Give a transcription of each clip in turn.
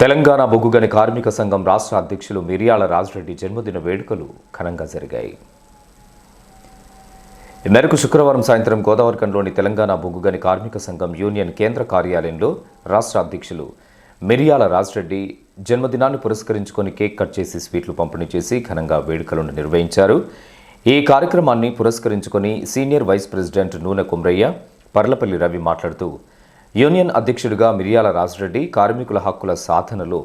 తెలంగాణ బొగ్గుగని కార్మిక సంఘం రాష్ట్ర అధ్యక్షులు మిరియాల రాజరెడ్డి జన్మదిన వేడుకలు ఘనంగా జరిగాయి. ఈ మేరకు శుక్రవారం సాయంత్రం గోదావరికంలోని తెలంగాణ బొగ్గుగని కార్మిక సంఘం యూనియన్ కేంద్ర కార్యాలయంలో రాష్ట్ర అధ్యక్షులు మిరియాల రాజరెడ్డి జన్మదినాన్ని పురస్కరించుకొని కేక్ కట్ చేసి స్వీట్లు పంపిణీ చేసి ఘనంగా వేడుకలను నిర్వహించారు. ఈ కార్యక్రమాన్ని పురస్కరించుకొని సీనియర్ వైస్ ప్రెసిడెంట్ నూనె కుమ్రయ్య పర్లపల్లి రవి మాట్లాడుతూ యూనియన్ అధ్యక్షుడిగా మిరియాల రాజరెడ్డి కార్మికుల హక్కుల సాధనలో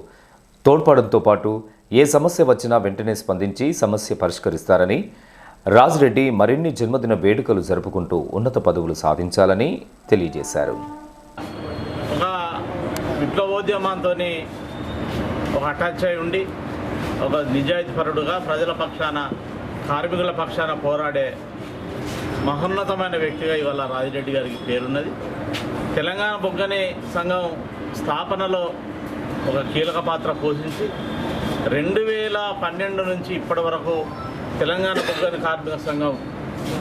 తోడ్పడంతో పాటు ఏ సమస్య వచ్చినా వెంటనే స్పందించి సమస్య పరిష్కరిస్తారని రాజరెడ్డి మరిన్ని జన్మదిన వేడుకలు జరుపుకుంటూ ఉన్నత పదవులు సాధించాలని తెలియజేశారు. ఒక విప్లవోద్యమంతో ఒక అటాచ్ అయి ఉండి ఒక నిజాయితీపరుడుగా ప్రజల పక్షాన కార్మికుల పక్షాన పోరాడే మహోన్నతమైన వ్యక్తిగా ఇవాళ రాజిరెడ్డి గారికి పేరున్నది. తెలంగాణ బొగ్గని సంఘం స్థాపనలో ఒక కీలక పాత్ర పోషించి రెండు వేల పన్నెండు నుంచి ఇప్పటి వరకు తెలంగాణ బొగ్గని కార్మిక సంఘం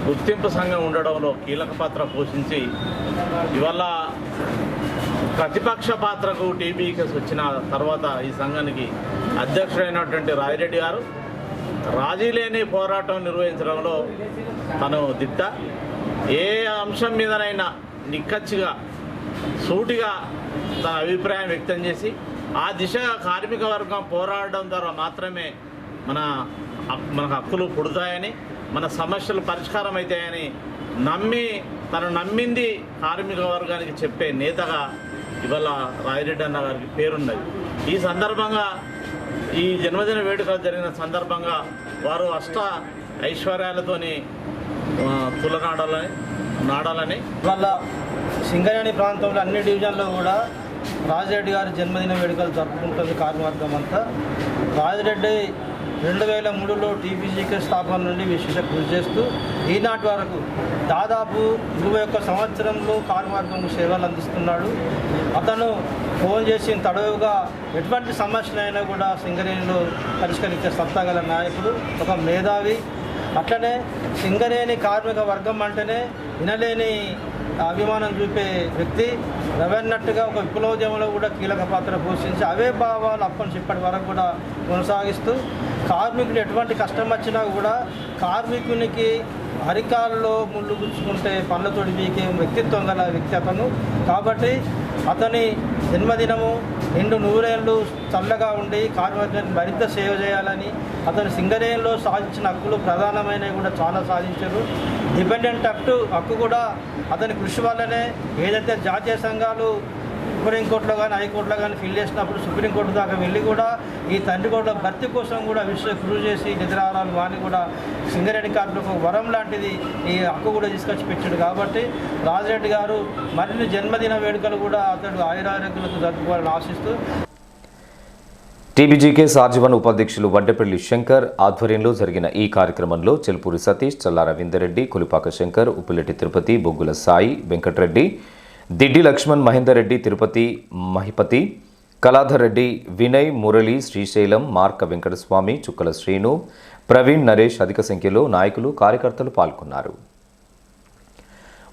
గుర్తింపు సంఘం ఉండడంలో కీలక పాత్ర పోషించి ఇవాళ ప్రతిపక్ష పాత్రకు టీబీకేస్ వచ్చిన తర్వాత ఈ సంఘానికి అధ్యక్షుడైనటువంటి రాజిరెడ్డి గారు రాజీ లేని పోరాటం నిర్వహించడంలో తను దిట్ట. ఏ అంశం మీదనైనా నిక్కచ్చిగా సూటిగా తన అభిప్రాయం వ్యక్తం చేసి ఆ దిశగా కార్మిక వర్గం పోరాడడం ద్వారా మాత్రమే మన మనకు మన హక్కులు పుడతాయని మన సమస్యలు పరిష్కారం అవుతాయని నమ్మి తను నమ్మింది కార్మిక వర్గానికి చెప్పే నేతగా ఇవాళ రాజిరెడ్డి అన్న గారికి పేరున్నది. ఈ సందర్భంగా ఈ జన్మదిన వేడుకలు జరిగిన సందర్భంగా వారు అష్ట ఐశ్వర్యాలతోని తులనాడాలని నాడాలని వాళ్ళ సింగరేణి ప్రాంతంలో అన్ని డివిజన్లో కూడా రాజిరెడ్డి గారి జన్మదిన వేడుకలు జరుపుకుంటుంది కార్యవర్గం అంతా. రాజిరెడ్డి రెండు వేల మూడులో టీపీజీకే స్థాపన నుండి విశేష కృషి చేస్తూ ఈనాటి వరకు దాదాపు ఇరవై ఒక్క సంవత్సరంలో కార్యవర్గం సేవలు అందిస్తున్నాడు. అతను ఫోన్ చేసిన తడవుగా ఎటువంటి సమస్యలైనా కూడా సింగరేణిలో పరిష్కరించే సత్తా గల నాయకుడు ఒక మేధావి. అట్లనే సింగరేణి కార్మిక వర్గం అంటేనే వినలేని అభిమానం చూపే వ్యక్తి రవెన్నట్టుగా ఒక విప్లవోద్యమంలో కూడా కీలక పాత్ర పోషించి అవే భావాలు అప్పటి చెప్పటి ఇప్పటి వరకు కూడా కొనసాగిస్తూ కార్మికుడు ఎటువంటి కష్టం వచ్చినా కూడా కార్మికునికి అరికాల్లో ముళ్ళు గుచ్చుకుంటే పళ్ళతోటి వీకే వ్యక్తిత్వం గల వ్యక్తి అతను. కాబట్టి అతని జన్మదినము రెండు నూరేళ్ళు చల్లగా ఉండి కార్మికులను మరింత సేవ చేయాలని అతను సింగరేణిలో సాధించిన హక్కులు ప్రధానమైనవి కూడా చాలా సాధించారు. డిపెండెంట్ యాక్ట్ హక్కు కూడా అతని కృషి వల్లనే ఏదైతే జాతీయ సంఘాలు సుప్రీంకోర్టులో కానీ హైకోర్టులో కానీ ఫిల్ చేసినప్పుడు సుప్రీంకోర్టు దాకా వెళ్ళి కూడా ఈ తండ్రి కోట్ల భర్తీ కోసం కూడా విశ్వ కృషి చేసి నిద్రారాలు వాని కూడా సింగరేణి కార్మికులకు వరం లాంటిది ఈ హక్కు కూడా తీసుకొచ్చి పెట్టాడు కాబట్టి రాజిరెడ్డి గారు మరిన్ని జన్మదిన వేడుకలు కూడా అతడు ఆయురారోగ్యులకు జరుపుకోవాలని ఆశిస్తూ టీబీజీకే సార్జీవన్ ఉపాధ్యక్షులు వడ్డపల్లి శంకర్ ఆధ్వర్యంలో జరిగిన ఈ కార్యక్రమంలో చెల్పూరి సతీష్ చల్లా రవీందర్రెడ్డి కులిపాక శంకర్ ఉప్పిలెట్టి తిరుపతి బొగ్గుల సాయి వెంకటరెడ్డి దిడ్డి లక్ష్మణ్ మహేందర్ రెడ్డి తిరుపతి మహిపతి కళాధర్ రెడ్డి వినయ్ మురళి శ్రీశైలం మార్క వెంకటస్వామి చుక్కల శ్రీను ప్రవీణ్ నరేష్ అధిక సంఖ్యలో నాయకులు కార్యకర్తలు పాల్గొన్నారు.